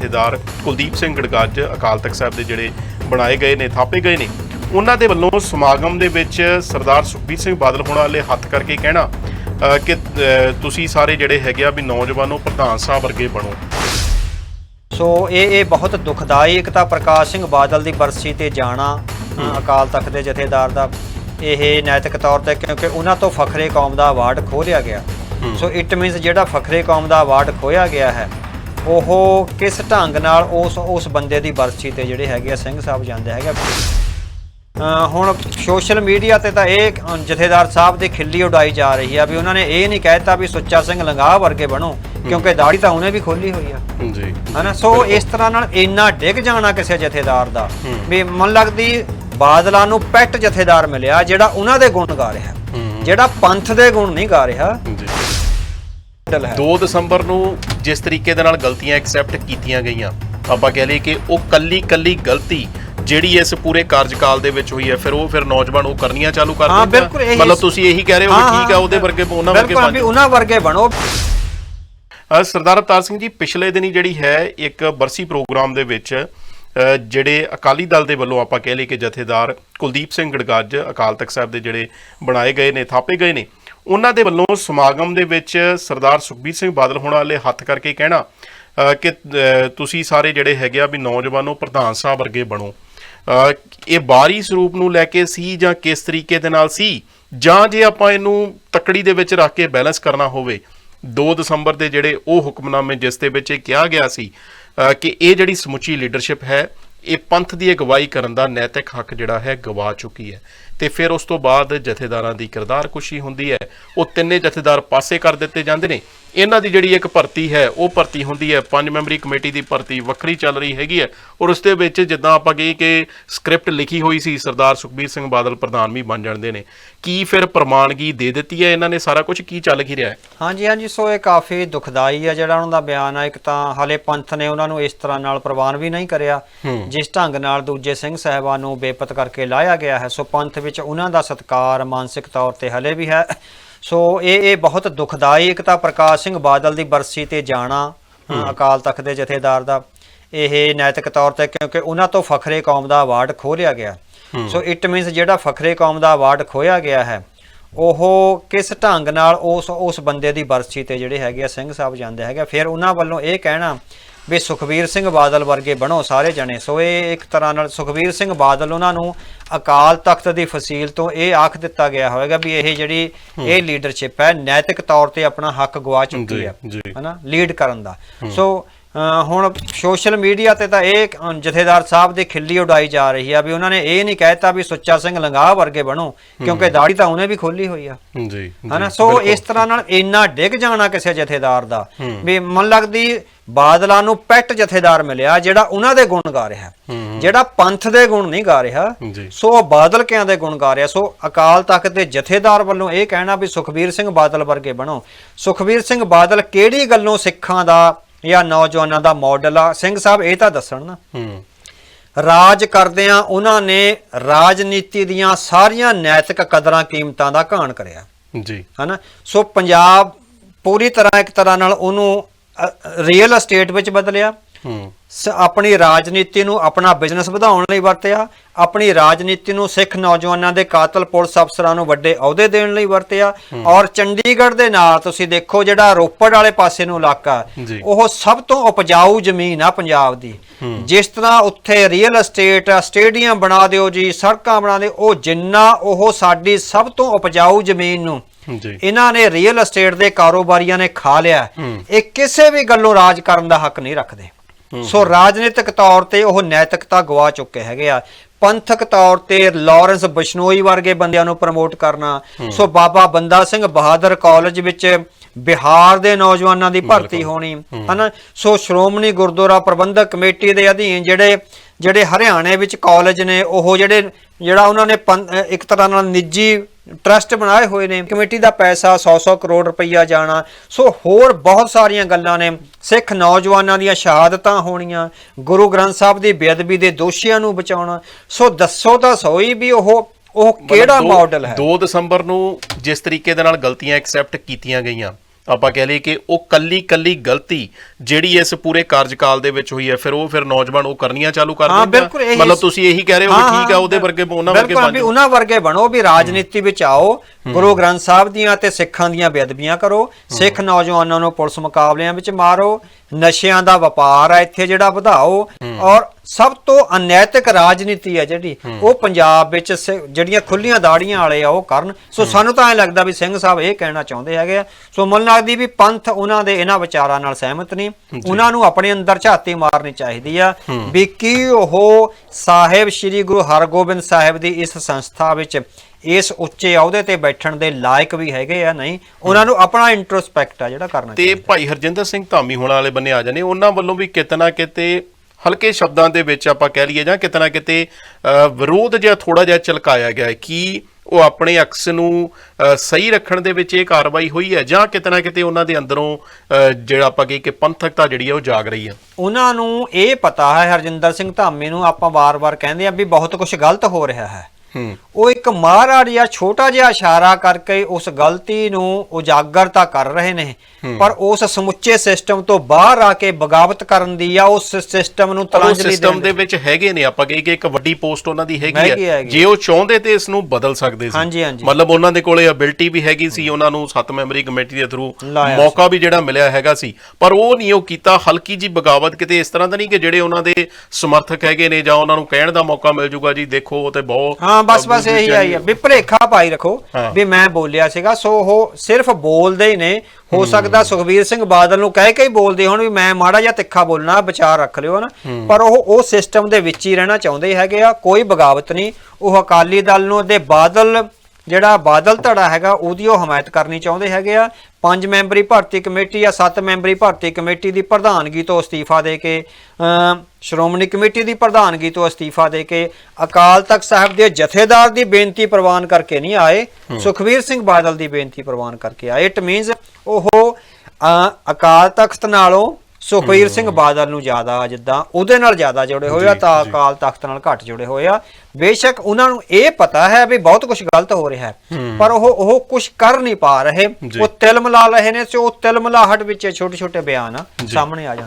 ਜਥੇਦਾਰ ਕੁਲਦੀਪ ਸਿੰਘ ਗੜਗੱਜ ਅਕਾਲ ਤਖਤ ਸਾਹਿਬ ਦੇ ਜਿਹੜੇ ਬਣਾਏ ਗਏ ਨੇ ਥਾਪੇ ਗਏ ਨੇ ਉਹਨਾਂ ਦੇ ਵੱਲੋਂ ਸਮਾਗਮ ਦੇ ਵਿੱਚ ਸਰਦਾਰ ਸੁਖਬੀਰ ਸਿੰਘ ਬਾਦਲ ਹੋਣਾ ਵਾਲੇ ਹੱਥ ਕਰਕੇ ਕਹਿਣਾ ਕਿ ਤੁਸੀਂ ਸਾਰੇ ਜਿਹੜੇ ਹੈਗੇ ਆ ਵੀ ਨੌਜਵਾਨੋ ਪ੍ਰਧਾਨ ਸਾਹਿਬ ਵਰਗੇ ਬਣੋ। ਸੋ ਇਹ ਇਹ ਬਹੁਤ ਦੁਖਦਾਈ ਇੱਕ ਤਾਂ ਪ੍ਰਕਾਸ਼ ਸਿੰਘ ਬਾਦਲ ਦੀ ਬਰਸੀ ਤੇ ਜਾਣਾ ਅਕਾਲ ਤਖਤ ਦੇ ਜਥੇਦਾਰ ਦਾ ਇਹ ਨੈਤਿਕ ਤੌਰ ਤੇ ਕਿਉਂਕਿ ਉਹਨਾਂ ਤੋਂ ਫਖਰੇ ਕੌਮ ਦਾ ਅਵਾਰਡ ਖੋਹ ਲਿਆ ਗਿਆ। ਸੋ ਇਟ ਮੀਨਸ ਜਿਹੜਾ ਫਖਰੇ ਕੌਮ ਦਾ ਅਵਾਰਡ ਖੋਇਆ ਗਿਆ ਹੈ ਉਹ ਕਿਸ ਢੰਗ ਨਾਲ ਉਸ ਉਸ ਬੰਦੇ ਦੀ ਬਰਸੀ ਤੇ ਜਿਹੜੇ ਹੈਗੇ ਆ ਸਿੰਘ ਸਾਹਿਬ ਜਾਂਦੇ ਹੈਗੇ ਹੁਣ ਸੋਸ਼ਲ ਮੀਡੀਆ ਤੇ ਤਾਂ ਇਹ ਜਥੇਦਾਰ ਸਾਹਿਬ ਦੀ ਖਿੱਲੀ ਉਡਾਈ ਜਾ ਰਹੀ ਆ ਵੀ ਉਹਨਾਂ ਨੇ ਇਹ ਨਹੀਂ ਕਹਿਤਾ ਵੀ ਸੁੱਚਾ ਸਿੰਘ ਲੰਗਾਹ ਵਰਗੇ ਬਣੋ ਕਿਉਂਕਿ ਦਾੜੀ ਤਾਂ ਉਹਨੇ ਵੀ ਖੋਲੀ ਹੋਈ ਆ। ਜੀ। ਹਨਾ? ਸੋ ਇਸ ਤਰ੍ਹਾਂ ਨਾਲ ਇੰਨਾ ਡਿੱਗ ਜਾਣਾ ਕਿਸੇ ਜਥੇਦਾਰ ਦਾ ਵੀ ਮਨ ਲੱਗਦੀ ਬਾਦਲਾਂ ਨੂੰ ਪੈਟ ਜਥੇਦਾਰ ਮਿਲਿਆ ਜਿਹੜਾ ਉਹਨਾਂ ਦੇ ਗੁਣ ਗਾ ਰਿਹਾ। ਜਿਹੜਾ ਪੰਥ ਦੇ ਗੁਣ ਨਹੀਂ ਗਾ ਰਿਹਾ। ਜੀ। ਡਲ ਹੈ। 2 ਦਸੰਬਰ ਨੂੰ ਜਿਸ ਤਰੀਕੇ ਦੇ ਨਾਲ ਗਲਤੀਆਂ ਐਕਸੈਪਟ ਕੀਤੀਆਂ ਗਈਆਂ ਆਪਾਂ ਕਹਿ ਲਈਏ ਕਿ ਉਹ ਕੱਲੀ ਕੱਲੀ ਗਲਤੀ ਜਿਹੜੀ ਇਸ ਪੂਰੇ ਕਾਰਜਕਾਲ ਦੇ ਵਿੱਚ ਹੋਈ ਹੈ ਫਿਰ ਉਹ ਫਿਰ ਨੌਜਵਾਨ ਉਹ ਕਰਨੀਆਂ ਚਾਲੂ ਕਰ ਦਿੰਦੇ। ਬਿਲਕੁਲ ਮਤਲਬ ਤੁਸੀਂ ਇਹੀ ਕਹਿ ਰਹੇ ਹੋ ਕਿ ਠੀਕ ਆ ਉਹਦੇ ਵਰਗੇ ਉਹਨਾਂ ਵਰਗੇ ਬਿਲਕੁਲ ਬਣ ਜਾਓ। ਉਹਨਾਂ ਵਰਗੇ ਬਣੋ ਸਰਦਾਰ ਅਵਤਾਰ ਸਿੰਘ ਜੀ ਪਿਛਲੇ ਦਿਨੀ ਜਿਹੜੀ ਹੈ ਇੱਕ ਬਰਸੀ ਪ੍ਰੋਗਰਾਮ ਦੇ ਵਿੱਚ ਜਿਹੜੇ ਅਕਾਲੀ ਦਲ ਦੇ ਵੱਲੋਂ ਆਪਾਂ ਕਹਿ ਲਈਏ ਕਿ ਜਥੇਦਾਰ ਕੁਲਦੀਪ ਸਿੰਘ ਗੜਗੱਜ ਅਕਾਲ ਤਖਤ ਸਾਹਿਬ ਦੇ ਜਿਹੜੇ ਬਣਾਏ ਗਏ ਨੇ ਥਾਪੇ ਗਏ ਨੇ ਉਹਨਾਂ ਦੇ ਵੱਲੋਂ ਸਮਾਗਮ ਦੇ ਵਿੱਚ ਸਰਦਾਰ ਸੁਖਬੀਰ ਸਿੰਘ ਬਾਦਲ ਹੋਣਾ ਵਾਲੇ ਹੱਥ ਕਰਕੇ ਕਹਿਣਾ ਕਿ ਤੁਸੀਂ ਸਾਰੇ ਜਿਹੜੇ ਹੈਗੇ ਆ ਵੀ ਨੌਜਵਾਨੋ ਪ੍ਰਧਾਨ ਸਾਹਿਬ ਵਰਗੇ ਬਣੋ। ਇਹ ਬਾਹਰੀ ਸਰੂਪ ਨੂੰ ਲੈ ਕੇ ਸੀ ਜਾਂ ਕਿਸ ਤਰੀਕੇ ਦੇ ਨਾਲ ਸੀ? ਜਾਂ ਜੇ ਆਪਾਂ ਇਹਨੂੰ ਤਕੜੀ ਦੇ ਵਿੱਚ ਰੱਖ ਕੇ ਬੈਲੈਂਸ ਕਰਨਾ ਹੋਵੇ 2 ਦਸੰਬਰ ਦੇ ਜਿਹੜੇ ਉਹ ਹੁਕਮਨਾਮੇ ਜਿਸ ਦੇ ਵਿੱਚ ਇਹ ਕਿਹਾ ਗਿਆ ਸੀ ਕਿ ਇਹ ਜਿਹੜੀ ਸਮੁੱਚੀ ਲੀਡਰਸ਼ਿਪ ਹੈ, ਇਹ ਪੰਥ ਦੀ ਅਗਵਾਈ ਕਰਨ ਦਾ ਨੈਤਿਕ ਹੱਕ ਜਿਹੜਾ ਹੈ, ਗਵਾ ਚੁੱਕੀ ਹੈ। ਤੇ ਫਿਰ ਉਸ ਤੋਂ ਬਾਅਦ ਜਥੇਦਾਰਾਂ ਦੀ ਕਿਰਦਾਰ ਕੁਸ਼ੀ ਹੁੰਦੀ ਹੈ। ਉਹ ਤਿੰਨੇ ਜਥੇਦਾਰ ਪਾਸੇ ਕਰ ਦਿੱਤੇ ਜਾਂਦੇ ਨੇ। ਇਹਨਾਂ ਦੀ ਜਿਹੜੀ ਇੱਕ ਭਰਤੀ ਹੈ ਉਹ ਭਰਤੀ ਹੁੰਦੀ ਹੈ। ਪੰਜ ਮੈਂਬਰੀ ਕਮੇਟੀ ਦੀ ਭਰਤੀ ਵੱਖਰੀ ਚੱਲ ਰਹੀ ਹੈਗੀ ਹੈ ਔਰ ਉਸ ਦੇ ਵਿੱਚ ਜਿੱਦਾਂ ਆਪਾਂ ਕਹੀ ਕਿ ਸਕ੍ਰਿਪਟ ਲਿਖੀ ਹੋਈ ਸੀ ਸਰਦਾਰ ਸੁਖਬੀਰ ਸਿੰਘ ਬਾਦਲ ਪ੍ਰਧਾਨ ਵੀ ਬਣ ਜਾਣਦੇ ਨੇ। ਕੀ ਫਿਰ ਪ੍ਰਮਾਣਗੀ ਦੇ ਦਿੱਤੀ ਹੈ ਇਹਨਾਂ ਨੇ? ਸਾਰਾ ਕੁਝ ਕੀ ਚੱਲ ਕੀ ਰਿਹਾ ਹੈ? ਹਾਂਜੀ ਹਾਂਜੀ। ਸੋ ਇਹ ਕਾਫੀ ਦੁਖਦਾਈ ਆ ਜਿਹੜਾ ਉਹਨਾਂ ਦਾ ਬਿਆਨ ਆ। ਇੱਕ ਤਾਂ ਹਾਲੇ ਪੰਥ ਨੇ ਉਹਨਾਂ ਨੂੰ ਇਸ ਤਰ੍ਹਾਂ ਨਾਲ ਪ੍ਰਵਾਨ ਵੀ ਨਹੀਂ ਕਰਿਆ। ਜਿਸ ਢੰਗ ਨਾਲ ਦੂਜੇ ਸਿੰਘ ਸਾਹਿਬਾਨ ਨੂੰ ਬੇਪਤ ਕਰਕੇ ਲਾਇਆ ਗਿਆ ਹੈ ਸੋ ਪੰਥ ਵਿੱਚ ਉਹਨਾਂ ਦਾ ਸਤਕਾਰ ਮਾਨਸਿਕ ਤੌਰ ਤੇ ਹਲੇ ਵੀ ਹੈ। ਸੋ ਇਹ ਇਹ ਬਹੁਤ ਦੁਖਦਾਈ ਇੱਕ ਤਾਂ ਪ੍ਰਕਾਸ਼ ਸਿੰਘ ਬਾਦਲ ਦੀ ਬਰਸੀ ਤੇ ਜਾਣਾ ਅਕਾਲ ਤਖਤ ਦੇ ਜਥੇਦਾਰ ਦਾ। ਇਹ ਨੈਤਿਕ ਤੌਰ ਤੇ ਕਿਉਂਕਿ ਉਹਨਾਂ ਤੋਂ ਫਖਰੇ ਕੌਮ ਦਾ ਅਵਾਰਡ ਖੋਹ ਲਿਆ ਗਿਆ ਸੋ ਇਟ ਮੀਨਸ ਜਿਹੜਾ ਫਖਰੇ ਕੌਮ ਦਾ ਅਵਾਰਡ ਖੋਇਆ ਗਿਆ ਹੈ ਉਹ ਕਿਸ ਢੰਗ ਨਾਲ ਉਸ ਉਸ ਬੰਦੇ ਦੀ ਬਰਸੀ ਤੇ ਜਿਹੜੇ ਹੈਗੇ ਆ ਸਿੰਘ ਸਾਹਿਬ ਜਾਂਦੇ ਹੈਗੇ। ਫਿਰ ਉਹਨਾਂ ਵੱਲੋਂ ਇਹ ਕਹਿਣਾ ਵੀ ਸੁਖਬੀਰ ਸਿੰਘ ਬਾਦਲ ਵਰਗੇ ਬਣੋ ਸਾਰੇ ਜਣੇ। ਸੋ ਇਹ ਇੱਕ ਤਰ੍ਹਾਂ ਨਾਲ ਸੁਖਬੀਰ ਸਿੰਘ ਬਾਦਲ ਉਹਨਾਂ ਨੂੰ ਅਕਾਲ ਤਖਤ ਦੀ ਫਸੀਲ ਤੋਂ ਇਹ ਆਖ ਦਿੱਤਾ ਗਿਆ ਹੋਵੇਗਾ ਵੀ ਇਹ ਜਿਹੜੀ ਇਹ ਲੀਡਰਸ਼ਿਪ ਹੈ ਨੈਤਿਕ ਤੌਰ ਤੇ ਆਪਣਾ ਹੱਕ ਗਵਾ ਚੁੱਕੀ ਹੈ। ਹਨਾ ਲੀਡ ਕਰਨ ਦਾ। ਸੋ ਹੁਣ ਸੋਸ਼ਲ ਮੀਡੀਆ ਤੇ ਤਾਂ ਇਹ ਜਥੇਦਾਰ ਸਾਹਿਬ ਦੀ ਖਿੱਲੀ ਉਡਾਈ ਜਾ ਰਹੀ ਆ ਵੀ ਉਹਨਾਂ ਨੇ ਇਹ ਨਹੀਂ ਕਹਿਤਾ ਵੀ ਸੁੱਚਾ ਸਿੰਘ ਲੰਗਾਹ ਵਰਗੇ ਬਣੋ ਕਿਉਂਕਿ ਦਾੜੀ ਤਾਂ ਉਹਨੇ ਵੀ ਖੋਲੀ ਹੋਈ ਆ। ਜੀ ਹਨਾ? ਸੋ ਇਸ ਤਰ੍ਹਾਂ ਨਾਲ ਇੰਨਾ ਡਿੱਗ ਜਾਣਾ ਕਿਸੇ ਜਥੇਦਾਰ ਦਾ ਵੀ ਮਨ ਲੱਗਦੀ ਬਾਦਲਾਂ ਨੂੰ ਪੈਟ ਜਥੇਦਾਰ ਮਿਲਿਆ ਜਿਹੜਾ ਉਹਨਾਂ ਦੇ ਗੁਣ ਗਾ ਰਿਹਾ। ਜਿਹੜਾ ਪੰਥ ਦੇ ਗੁਣ ਨਹੀਂ ਗਾ ਰਿਹਾ। ਸੋ ਉਹ ਬਾਦਲ ਕਿਆਂ ਦੇ ਗੁਣ ਗਾ ਰਿਹਾ। ਸੋ ਅਕਾਲ ਤਖਤ ਦੇ ਜਥੇਦਾਰ ਵੱਲੋਂ ਇਹ ਕਹਿਣਾ ਵੀ ਸੁਖਬੀਰ ਸਿੰਘ ਬਾਦਲ ਵਰਗੇ ਬਣੋ। ਸੁਖਬੀਰ ਸਿੰਘ ਬਾਦਲ ਕਿਹੜੀ ਗੱਲੋਂ ਸਿੱਖਾਂ ਦਾ ਜਾਂ ਨੌਜਵਾਨਾਂ ਦਾ ਮਾਡਲ ਆ। ਸਿੰਘ ਸਾਹਿਬ ਇਹ ਤਾਂ ਦੱਸਣ ਨਾ। ਹੂੰ। ਰਾਜ ਕਰਦਿਆਂ ਉਹਨਾਂ ਨੇ ਰਾਜਨੀਤੀ ਦੀਆਂ ਸਾਰੀਆਂ ਨੈਤਿਕ ਕਦਰਾਂ ਕੀਮਤਾਂ ਦਾ ਘਾਣ ਕਰਿਆ। ਜੀ। ਹਨਾ? ਸੋ ਪੰਜਾਬ ਪੂਰੀ ਤਰ੍ਹਾਂ ਇੱਕ ਤਰ੍ਹਾਂ ਨਾਲ ਉਹਨੂੰ ਰੀਅਲ ਅਸਟੇਟ ਵਿੱਚ ਬਦਲਿਆ। ਹੂੰ। ਆਪਣੀ ਰਾਜਨੀਤੀ ਨੂੰ ਆਪਣਾ ਬਿਜ਼ਨਸ ਵਧਾਉਣ ਲਈ ਵਰਤਿਆ ਆਪਣੀ ਰਾਜਨੀਤੀ ਨੂੰ ਸਿੱਖ ਨੌਜਵਾਨਾਂ ਦੇ ਕਾਤਲ ਪੁਲਿਸ ਅਫਸਰਾਂ ਨੂੰ ਵੱਡੇ ਅਹੁਦੇ ਦੇਣ ਲਈ ਵਰਤਿਆ ਔਰ ਚੰਡੀਗੜ੍ਹ ਦੇ ਨਾਲ ਤੁਸੀਂ ਦੇਖੋ ਜਿਹੜਾ ਰੋਪੜ ਵਾਲੇ ਪਾਸੇ ਨੂੰ ਇਲਾਕਾ। ਉਹ ਸਭ ਤੋਂ ਉਪਜਾਊ ਜ਼ਮੀਨ ਆ ਪੰਜਾਬ ਦੀ। ਜਿਸ ਤਰ੍ਹਾਂ ਉੱਥੇ ਰੀਅਲ ਅਸਟੇਟ ਸਟੇਡੀਅਮ ਬਣਾ ਦਿਓ ਜੀ ਸੜਕਾਂ ਬਣਾ ਦਿਓ ਉਹ ਜਿੰਨਾ ਉਹ ਸਾਡੀ ਸਭ ਤੋਂ ਉਪਜਾਊ ਜ਼ਮੀਨ ਨੂੰ ਇਹਨਾਂ ਨੇ ਰੀਅਲ ਅਸਟੇਟ ਦੇ ਕਾਰੋਬਾਰੀਆਂ ਨੇ ਖਾ ਲਿਆ। ਇਹ ਕਿਸੇ ਵੀ ਗੱਲੋਂ ਰਾਜ ਕਰਨ ਦਾ ਹੱਕ ਨਹੀਂ ਰੱਖਦੇ। ਸੋ ਰਾਜਨੀਤਿਕ ਤੌਰ ਤੇ ਉਹ ਨੈਤਿਕਤਾ ਗਵਾ ਚੁੱਕੇ ਹੈਗੇ ਆ। ਪੰਥਕ ਤੌਰ ਤੇ ਲਾਰੈਂਸ ਬਿਸ਼ਨੋਈ ਵਰਗੇ ਬੰਦਿਆਂ ਨੂੰ ਪ੍ਰਮੋਟ ਕਰਨਾ। ਸੋ ਬਾਬਾ ਬੰਦਾ ਸਿੰਘ ਬਹਾਦਰ ਕਾਲਜ ਵਿੱਚ ਬਿਹਾਰ ਦੇ ਨੌਜਵਾਨਾਂ ਦੀ ਭਰਤੀ ਹੋਣੀ ਹਨਾ? ਸੋ ਸ਼੍ਰੋਮਣੀ ਗੁਰਦੁਆਰਾ ਪ੍ਰਬੰਧਕ ਕਮੇਟੀ ਦੇ ਅਧੀਨ ਜਿਹੜੇ ਜਿਹੜੇ ਹਰਿਆਣੇ ਵਿੱਚ ਕਾਲਜ ਨੇ ਉਹ ਜਿਹੜੇ ਜਿਹੜਾ ਉਹਨਾਂ ਨੇ ਇੱਕ ਤਰ੍ਹਾਂ ਨਾਲ ਨਿੱਜੀ ਟਰਸਟ ਬਣਾਏ ਹੋਏ ਨੇ। ਕਮੇਟੀ ਦਾ ਪੈਸਾ 100-100 ਕਰੋੜ ਰੁਪਈਆ ਜਾਣਾ। ਸੋ ਹੋਰ ਬਹੁਤ ਸਾਰੀਆਂ ਗੱਲਾਂ ਨੇ। ਸਿੱਖ ਨੌਜਵਾਨਾਂ ਦੀਆਂ ਸ਼ਹਾਦਤਾਂ ਹੋਣੀਆਂ। ਗੁਰੂ ਗ੍ਰੰਥ ਸਾਹਿਬ ਦੀ ਬੇਅਦਬੀ ਦੇ ਦੋਸ਼ੀਆਂ ਨੂੰ ਬਚਾਉਣਾ। ਸੋ ਦੱਸੋ ਤਾਂ ਸੋਈ ਵੀ ਉਹ ਉਹ ਕਿਹੜਾ ਮਾਡਲ ਹੈ? 2 ਦਸੰਬਰ ਨੂੰ ਜਿਸ ਤਰੀਕੇ ਦੇ ਨਾਲ ਗਲਤੀਆਂ ਐਕਸੈਪਟ ਕੀਤੀਆਂ ਗਈਆਂ ਆਪਾਂ ਕਹਿ ਲਈਏ ਕਿ ਉਹ ਕੱਲੀ ਕੱਲੀ ਗਲਤੀ ਜਿਹੜੀ ਇਸ ਪੂਰੇ ਕਾਰਜਕਾਲ ਦੇ ਵਿੱਚ ਹੋਈ ਹੈ ਫਿਰ ਉਹ ਫਿਰ ਨੌਜਵਾਨ ਉਹ ਕਰਨੀਆਂ ਚਾਲੂ ਕਰ ਦਿੰਦੇ? ਬਿਲਕੁਲ ਮਤਲਬ ਤੁਸੀਂ ਇਹੀ ਕਹਿ ਰਹੇ ਹੋ ਕਿ ਠੀਕ ਆ ਹਾਂ, ਉਹਦੇ ਵਰਗੇ ਉਹਨਾਂ ਵਰਗੇ ਬਿਲਕੁਲ ਬਣ ਜਾਓ। ਉਹਨਾਂ ਵਰਗੇ ਬਣੋ ਵੀ ਰਾਜਨੀਤੀ ਵਿੱਚ ਆਓ ਗੁਰੂ ਗ੍ਰੰਥ ਸਾਹਿਬ ਦੀਆਂ ਤੇ ਸਿੱਖਾਂ ਦੀਆਂ ਬੇਅਦਬੀਆਂ ਕਰੋ ਸਿੱਖ ਨੌਜਵਾਨਾਂ ਨੂੰ ਪੁਲਿਸ ਮੁਕਾਬਲਿਆਂ ਵਿੱਚ ਮਾਰੋ ਨਸ਼ਿਆਂ ਦਾ ਵਪਾਰ ਆ ਇੱਥੇ ਜਿਹੜਾ ਵਧਾਓ ਔਰ ਸਭ ਤੋਂ ਅਨੈਤਿਕ ਰਾਜਨੀਤੀ ਆ ਜਿਹੜੀ ਉਹ ਪੰਜਾਬ ਵਿੱਚ ਜਿਹੜੀਆਂ ਖੁੱਲੀਆਂ ਦਾੜੀਆਂ ਵਾਲੇ ਆ ਉਹ ਕਰਨ। ਸੋ ਸਾਨੂੰ ਤਾਂ ਐ ਲੱਗਦਾ ਵੀ ਸਿੰਘ ਸਾਹਿਬ ਇਹ ਕਹਿਣਾ ਚਾਹੁੰਦੇ ਹੈਗੇ ਆ। ਸੋ ਮਨ ਲੱਗਦੀ ਵੀ ਪੰਥ ਉਹਨਾਂ ਦੇ ਇਹਨਾਂ ਵਿਚਾਰਾਂ ਨਾਲ ਸਹਿਮਤ ਨਹੀਂ ਉਹਨਾਂ ਨੂੰ ਆਪਣੇ ਅੰਦਰ ਝਾਤੀ ਮਾਰਨੀ ਚਾਹੀਦੀ ਆ ਵੀ ਕੀ ਉਹ ਸਾਹਿਬ ਸ੍ਰੀ ਗੁਰੂ ਹਰਗੋਬਿੰਦ ਸਾਹਿਬ ਦੀ ਇਸ ਸੰਸਥਾ ਵਿੱਚ ਇਸ ਉੱਚੇ ਅਹੁਦੇ ਤੇ ਬੈਠਣ ਦੇ ਲਾਇਕ ਵੀ ਹੈਗੇ ਆ ਨਹੀਂ? ਉਹਨਾਂ ਨੂੰ ਆਪਣਾ ਇੰਟਰੋਸਪੈਕਟ ਆ ਜਿਹੜਾ ਕਰਨਾ ਤੇ ਭਾਈ ਹਰਜਿੰਦਰ ਸਿੰਘ ਧਾਮੀ ਹੋਣ ਵਾਲੇ ਬੰਨੇ ਆ ਜਾਣੇ ਉਹਨਾਂ ਵੱਲੋਂ ਵੀ ਕਿਤੇ ਨਾ ਕਿਤੇ ਹਲਕੇ ਸ਼ਬਦਾਂ ਦੇ ਵਿੱਚ ਆਪਾਂ ਕਹਿ ਲਈਏ ਜਾਂ ਕਿਤੇ ਨਾ ਕਿਤੇ ਵਿਰੋਧ ਜਿਹਾ ਥੋੜਾ ਜਿਹਾ ਚਲਕਾਇਆ ਗਿਆ ਕਿ ਉਹ ਆਪਣੇ ਅਕਸ ਨੂੰ ਸਹੀ ਰੱਖਣ ਦੇ ਵਿੱਚ ਇਹ ਕਾਰਵਾਈ ਹੋਈ ਹੈ ਜਾਂ ਕਿਤੇ ਨਾ ਕਿਤੇ ਉਹਨਾਂ ਦੇ ਅੰਦਰੋਂ ਜਿਹੜਾ ਆਪਾਂ ਕਹੀ ਕਿ ਪੰਥਕਤਾ ਜਿਹੜੀ ਹੈ ਉਹ ਜਾਗ ਰਹੀ ਹੈ। ਉਹਨਾਂ ਨੂੰ ਇਹ ਪਤਾ ਹੈ ਹਰਜਿੰਦਰ ਸਿੰਘ ਧਾਮੀ ਨੂੰ ਆਪਾਂ ਵਾਰ-ਵਾਰ ਕਹਿੰਦੇ ਆ ਵੀ ਬਹੁਤ ਕੁਝ ਗਲਤ ਹੋ ਰਿਹਾ ਹੂੰ। ਉਹ ਇੱਕ ਮਾੜਾ ਜਿਹਾ ਛੋਟਾ ਜਿਹਾ ਇਸ਼ਾਰਾ ਕਰਕੇ ਉਸ ਗਲਤੀ ਨੂੰ ਉਜਾਗਰ ਤਾਂ ਕਰ ਰਹੇ ਨੇ ਪਰ ਉਸ ਸਮੁੱਚੇ ਸਿਸਟਮ ਤੋਂ ਬਾਹਰ ਆ ਕੇ ਬਗਾਵਤ ਕਰਨ ਦੀ ਆ ਉਸ ਸਿਸਟਮ ਨੂੰ ਤਲਾਂਜਲੀ ਸਿਸਟਮ ਦੇ ਵਿੱਚ ਹੈਗੇ ਨੇ ਆਪਾਂ ਕਹੀ ਕਿ ਇੱਕ ਵੱਡੀ ਪੋਸਟ ਉਹਨਾਂ ਦੀ ਹੈਗੀ ਹੈ। ਜੇ ਉਹ ਚਾਹੁੰਦੇ ਤੇ ਇਸ ਨੂੰ ਬਦਲ ਸਕਦੇ ਸੀ। ਮਤਲਬ ਉਹਨਾਂ ਦੇ ਕੋਲੇ ਅਬਿਲਿਟੀ ਵੀ ਹੈਗੀ ਸੀ ਉਹਨਾਂ ਨੂੰ ਸੱਤ ਮੈਂਬਰੀ ਕਮੇਟੀ ਦੇ ਥਰੂ। ਮੌਕਾ ਵੀ ਜਿਹੜਾ ਮਿਲਿਆ ਹੈਗਾ ਸੀ ਪਰ ਉਹ ਨਹੀਂ ਉਹ ਕੀਤਾ ਹਲਕੀ ਜੀ ਬਗਾਵਤ ਕਿਤੇ ਇਸ ਤਰ੍ਹਾਂ ਦਾ ਨਹੀਂ ਕਿ ਜਿਹੜੇ ਉਹਨਾਂ ਦੇ ਸਮਰਥਕ ਹੈਗੇ ਨੇ ਜਾਂ ਉਹਨਾਂ ਨੂੰ ਕਹਿਣ ਦਾ ਮੌਕਾ ਮਿਲ ਜੂਗਾ ਜੀ ਦੇਖੋ ਉਹ ਤੇ ਬਹੁਤ ਹਾਂ ਬਸ ਬਸ ਇਹੀ ਆਈ ਆ। ਵੀ ਭੁਲੇਖਾ ਪਾਈ ਰੱਖੋ ਹਾਂ। ਵੀ ਮੈਂ ਬੋਲਿਆ ਸੀਗਾ ਸੋ ਉਹ ਸਿਰਫ ਬੋਲਦੇ ਹੀ ਨੇ। ਹੋ ਸਕਦਾ ਸੁਖਬੀਰ ਸਿੰਘ ਬਾਦਲ ਨੂੰ ਕਹਿ ਕੇ ਹੀ ਬੋਲਦੇ ਹੋਣ ਵੀ ਮੈਂ ਮਾੜਾ ਜਿਹਾ ਤਿੱਖਾ ਬੋਲਣਾ ਵਿਚਾਰ ਰੱਖ ਲਿਓ ਨਾ। ਪਰ ਉਹ ਉਹ ਸਿਸਟਮ ਦੇ ਵਿੱਚ ਹੀ ਰਹਿਣਾ ਚਾਹੁੰਦੇ ਹੈਗੇ ਆ ਕੋਈ ਬਗਾਵਤ ਨਹੀਂ। ਉਹ ਅਕਾਲੀ ਦਲ ਨੂੰ ਦੇ ਬਾਦਲ ਜਿਹੜਾ ਬਾਦਲ ਧੜਾ ਹੈਗਾ ਉਹਦੀ ਉਹ ਹਮਾਇਤ ਕਰਨੀ ਚਾਹੁੰਦੇ ਹੈਗੇ ਆ। ਪੰਜ ਮੈਂਬਰੀ ਭਰਤੀ ਕਮੇਟੀ ਜਾਂ ਸੱਤ ਮੈਂਬਰੀ ਭਰਤੀ ਕਮੇਟੀ ਦੀ ਪ੍ਰਧਾਨਗੀ ਤੋਂ ਅਸਤੀਫਾ ਦੇ ਕੇ ਸ਼੍ਰੋਮਣੀ ਕਮੇਟੀ ਦੀ ਪ੍ਰਧਾਨਗੀ ਤੋਂ ਅਸਤੀਫਾ ਦੇ ਕੇ ਅਕਾਲ ਤਖਤ ਸਾਹਿਬ ਦੇ ਜਥੇਦਾਰ ਦੀ ਬੇਨਤੀ ਪ੍ਰਵਾਨ ਕਰਕੇ ਨਹੀਂ ਆਏ ਸੁਖਵੀਰ ਸਿੰਘ ਬਾਦਲ ਦੀ ਬੇਨਤੀ ਪ੍ਰਵਾਨ ਕਰਕੇ ਆਏ। ਇਟ ਮੀਨਸ ਉਹ ਅਕਾਲ ਤਖਤ ਨਾਲੋਂ ਸੁਖਵੀਰ ਸਿੰਘ ਬਾਦਲ ਨੂੰ ਜ਼ਿਆਦਾ ਜਿੱਦਾਂ ਉਹਦੇ ਨਾਲ ਜ਼ਿਆਦਾ ਜੁੜੇ ਹੋਏ ਆ ਤਾਂ। ਅਕਾਲ ਤਖਤ ਨਾਲ ਘੱਟ ਜੁੜੇ ਹੋਏ ਆ। ਬੇਸ਼ੱਕ ਉਹਨਾਂ ਨੂੰ ਇਹ ਪਤਾ ਹੈ ਵੀ ਬਹੁਤ ਕੁਝ ਗਲਤ ਹੋ ਰਿਹਾ ਹੈ ਪਰ ਉਹ ਉਹ ਕੁਝ ਕਰ ਨਹੀਂ ਪਾ ਰਹੇ। ਉਹ ਤਿਲ ਮਿਲਾ ਰਹੇ ਨੇ ਸੋ ਉਹ ਤਿਲ ਮਿਲਾਹਟ ਵਿੱਚ ਛੋਟੇ ਛੋਟੇ ਬਿਆਨ ਸਾਹਮਣੇ ਆ ਜਾਂਦੇ